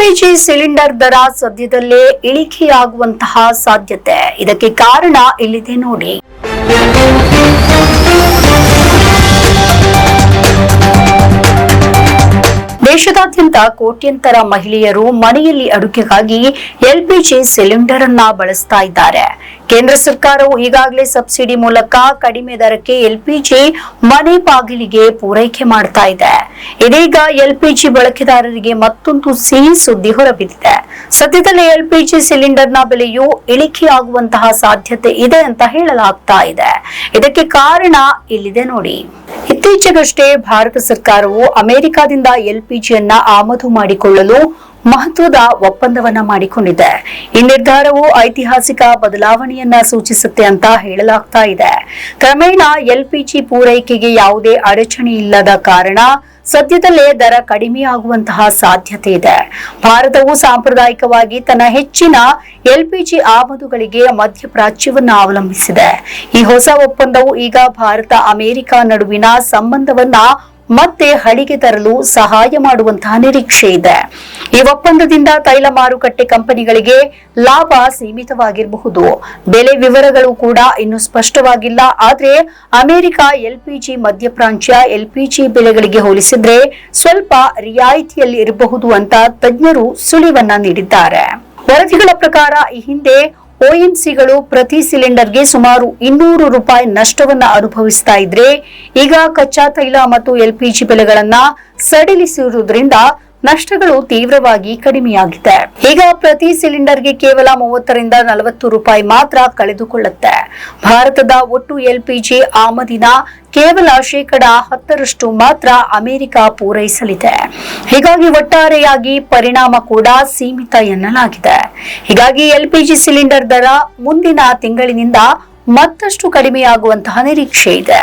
LPG cylinder ದರ ಸದ್ಯದಲ್ಲೇ ಇಳಿಕೆಯಾಗುವಂತಹ ಸಾಧ್ಯತೆ. ಇದಕ್ಕೆ ಕಾರಣ ಇಲ್ಲಿದೆ ನೋಡಿ. ದೇಶದಾದ್ಯಂತ ಕೋಟ್ಯಂತರ ಮಹಿಳೆಯರು ಮನೆಯಲ್ಲಿ ಅಡುಗೆಗಾಗಿ ಎಲ್ಪಿಜಿ ಸಿಲಿಂಡರ್ ಅನ್ನ ಬಳಸ್ತಾ ಇದ್ದಾರೆ. ಕೇಂದ್ರ ಸರ್ಕಾರವು ಈಗಾಗಲೇ ಸಬ್ಸಿಡಿ ಮೂಲಕ ಕಡಿಮೆ ದರಕ್ಕೆ ಎಲ್ಪಿಜಿ ಮನೆ ಬಾಗಿಲಿಗೆ ಪೂರೈಕೆ ಮಾಡ್ತಾ ಇದೆ. ಇದೀಗ ಎಲ್ಪಿಜಿ ಬಳಕೆದಾರರಿಗೆ ಮತ್ತೊಂದು ಸಿಹಿ ಸುದ್ದಿ ಹೊರಬಿದ್ದಿದೆ. ಸದ್ಯದಲ್ಲೇ ಎಲ್ಪಿಜಿ ಸಿಲಿಂಡರ್ನ ಬೆಲೆಯು ಇಳಿಕೆಯಾಗುವಂತಹ ಸಾಧ್ಯತೆ ಇದೆ ಅಂತ ಹೇಳಲಾಗ್ತಾ ಇದೆ. ಇದಕ್ಕೆ ಕಾರಣ ಇಲ್ಲಿದೆ ನೋಡಿ. ಇತ್ತೀಚೆಗಷ್ಟೇ ಭಾರತ ಸರ್ಕಾರವು ಅಮೆರಿಕದಿಂದ ಎಲ್ಪಿಜಿಯನ್ನ ಆಮದು ಮಾಡಿಕೊಳ್ಳಲು ಮಹತ್ವದ ಒಪ್ಪಂದವನ್ನ ಮಾಡಿಕೊಂಡಿದೆ. ಈ ನಿರ್ಧಾರವು ಐತಿಹಾಸಿಕ ಬದಲಾವಣೆಯನ್ನ ಸೂಚಿಸುತ್ತೆ ಅಂತ ಹೇಳಲಾಗ್ತಾ ಇದೆ. ಕ್ರಮೇಣ ಎಲ್ಪಿಜಿ ಪೂರೈಕೆಗೆ ಯಾವುದೇ ಅಡಚಣೆ ಇಲ್ಲದ ಕಾರಣ ಸದ್ಯದಲ್ಲೇ ದರ ಕಡಿಮೆಯಾಗುವಂತಹ ಸಾಧ್ಯತೆ ಇದೆ. ಭಾರತವು ಸಾಂಪ್ರದಾಯಿಕವಾಗಿ ತನ್ನ ಹೆಚ್ಚಿನ ಎಲ್ಪಿಜಿ ಆಮದುಗಳಿಗೆ ಮಧ್ಯಪ್ರಾಚ್ಯವನ್ನ ಅವಲಂಬಿಸಿದೆ. ಈ ಹೊಸ ಒಪ್ಪಂದವು ಈಗ ಭಾರತ ಅಮೆರಿಕ ನಡುವಿನ ಸಂಬಂಧವನ್ನ ಮತ್ತೆ ಹಳಿಗೆ ತರಲು ಸಹಾಯ ಮಾಡುವಂತಹ ನಿರೀಕ್ಷೆ ಇದೆ. ಈ ಒಪ್ಪಂದದಿಂದ ತೈಲ ಮಾರುಕಟ್ಟೆ ಕಂಪನಿಗಳಿಗೆ ಲಾಭ ಸೀಮಿತವಾಗಿರಬಹುದು. ಬೆಲೆ ವಿವರಗಳು ಕೂಡ ಇನ್ನು ಸ್ಪಷ್ಟವಾಗಿಲ್ಲ. ಆದ್ರೆ ಅಮೆರಿಕ ಎಲ್ಪಿಜಿ ಮಧ್ಯಪ್ರಾಂತ್ಯ ಎಲ್ಪಿಜಿ ಬೆಲೆಗಳಿಗೆ ಹೋಲಿಸಿದ್ರೆ ಸ್ವಲ್ಪ ರಿಯಾಯಿತಿಯಲ್ಲಿ ಇರಬಹುದು ಅಂತ ತಜ್ಞರು ಸುಳಿವನ್ನ ನೀಡಿದ್ದಾರೆ. ವರದಿಗಳ ಪ್ರಕಾರ ಈ ಹಿಂದೆ ಒಎಂಸಿಗಳು ಪ್ರತಿ ಸಿಲಿಂಡರ್ಗೆ ಸುಮಾರು ಇನ್ನೂರು ರೂಪಾಯಿ ನಷ್ಟವನ್ನು ಅನುಭವಿಸ್ತಾ ಇದ್ರೆ ಈಗ ಕಚ್ಚಾ ತೈಲ ಮತ್ತು ಎಲ್ಪಿಜಿ ಬೆಲೆಗಳನ್ನ ಸಡಿಲಿಸಿರುವುದರಿಂದ ನಷ್ಟಗಳು ತೀವ್ರವಾಗಿ ಕಡಿಮೆಯಾಗಿದೆ. ಈಗ ಪ್ರತಿ ಸಿಲಿಂಡರ್ಗೆ ಕೇವಲ ಮೂವತ್ತರಿಂದ ನಲವತ್ತು ರೂಪಾಯಿ ಮಾತ್ರ ಕಳೆದುಕೊಳ್ಳುತ್ತೆ. ಭಾರತದ ಒಟ್ಟು ಎಲ್ಪಿಜಿ ಆಮದಿನ ಕೇವಲ ಶೇಕಡ ಹತ್ತರಷ್ಟು ಮಾತ್ರ ಅಮೆರಿಕ ಪೂರೈಸಲಿದೆ. ಹೀಗಾಗಿ ಒಟ್ಟಾರೆಯಾಗಿ ಪರಿಣಾಮ ಕೂಡ ಸೀಮಿತ ಎನ್ನಲಾಗಿದೆ. ಹೀಗಾಗಿ ಎಲ್ಪಿಜಿ ಸಿಲಿಂಡರ್ ದರ ಮುಂದಿನ ತಿಂಗಳಿನಿಂದ ಮತ್ತಷ್ಟು ಕಡಿಮೆಯಾಗುವಂತಹ ನಿರೀಕ್ಷೆ ಇದೆ.